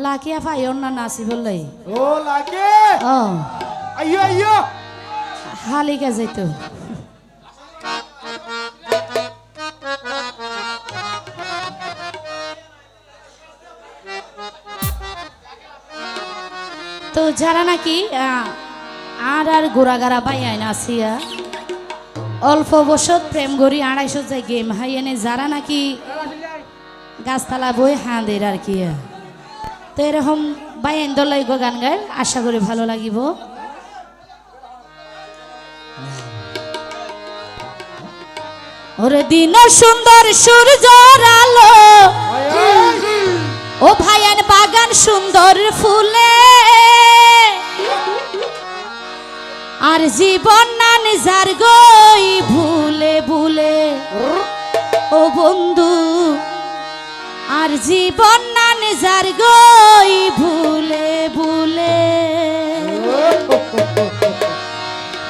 লাকিয়া পাইও না নাচি বললে ও লাগে ও। আইয়ো আইয়ো। হালিকা যাইতো। তো যারা নাকি আর আর গোড়াগাড়া বাইয়াই নাচিয়া অল্প বছর প্রেম করি আড়াইশো যায় গেম হাই এনে যারা নাকি গাছতলা বই হাঁদের আর কি তো এরকম বাইন গান গায়, আশা করি ভালো লাগিব। ওরে দিন সুন্দর সূর্যর আলো। ও ভাইয়ান বাগান সুন্দর ফুলে। আর জীবন নান নিজার গই ভুলে ভুলে। ও বন্ধু, আর জীবন নিজার গই ভুলে ভুলে।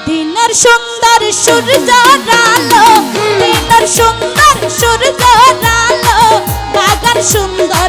দিনের সুন্দর সূর্য রালো দিনের সুন্দর সূর্য রালো বাগান সুন্দর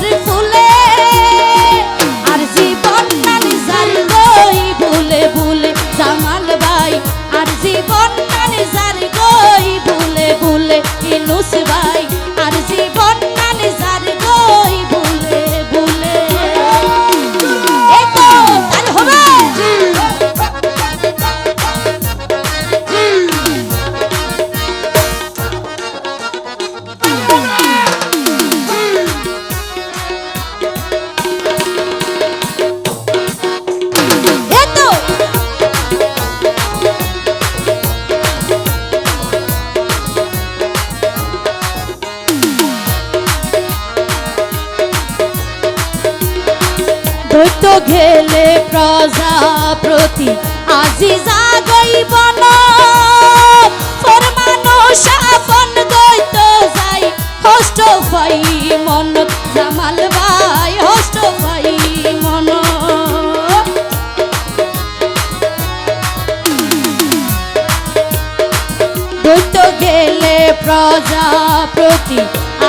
গেলে প্রজাপ্রতি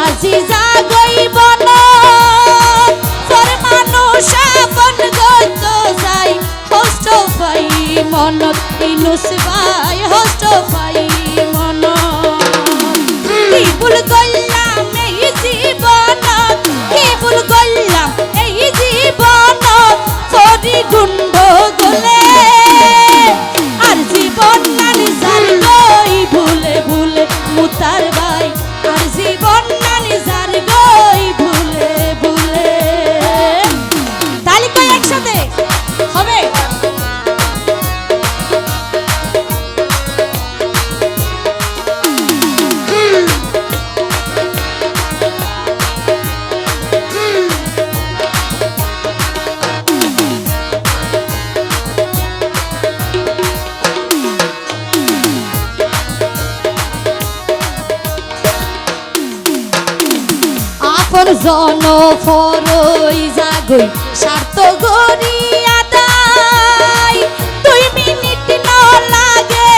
আজি জাগই বন মানুষ আপন গত যাই হস্ত পাই মনত, ইনুস ভাই হষ্ট পাই মন ভুল করলাম আপন জন ফরই জাগই, স্বার্থ দুই। মিনিট ন লাগে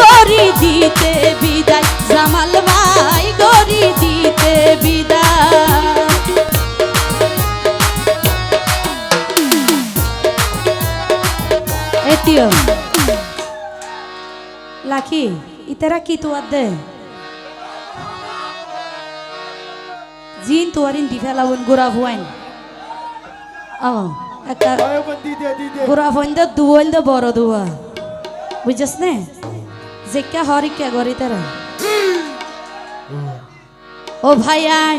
গরি দিতে বিদায়। জামাল ভাই গরি দিতে বিদায়। লাকি ইতারা কি তোয়ার দে? জিন তোয়ারিন দি ফেলাবন গোরা ভুয়াইন একটা গোরা ভুয়াইন দে দুয়াইন দে, বড় দুয়া। বুঝছস নে? জেকা হরিকা গরি তারা। ও ভাইয়ান,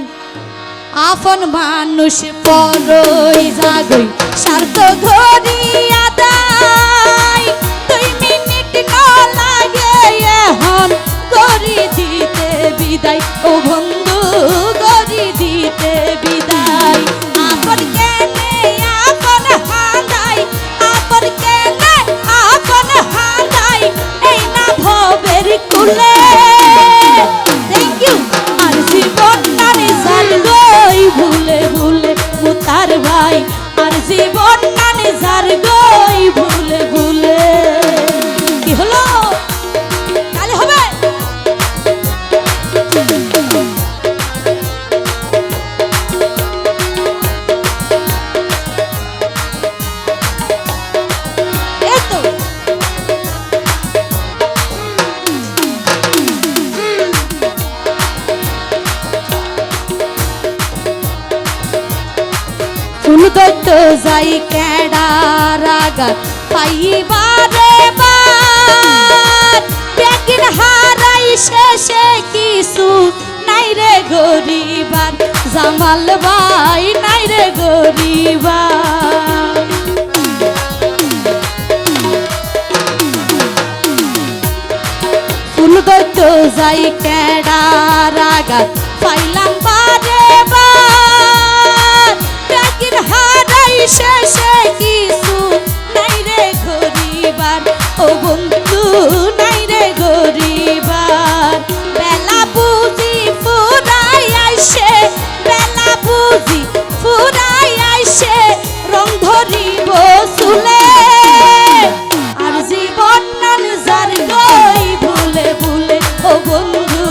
আপন মানুষ পরই জাগই, স্বার্থ ঘরি ভুলে ভুলে। কি হলো? যাই কেড রাগাত পাইবারে বার বেগিন হারাই শেষে কিছু নাই রে গরিবার জামাল ভাই নাই রে গরিবার ফুল দৈত্য যাই কেডা রাগাত পাইলাম বারে শেষে কিছু নাই রে গরিবার। ও বন্ধু নাই রে গরিবার। বেলা বুঝি ফুরাই আইসে বেলা বুঝি ফুরাই আইসে রং ধরিব চুলে। আর জীবন নান যার গই ভুলে ভুলে ও বন্ধু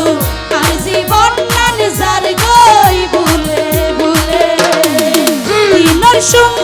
আর জীবন নান যার গই ভুলে ভুলে। দিনর সুন্দর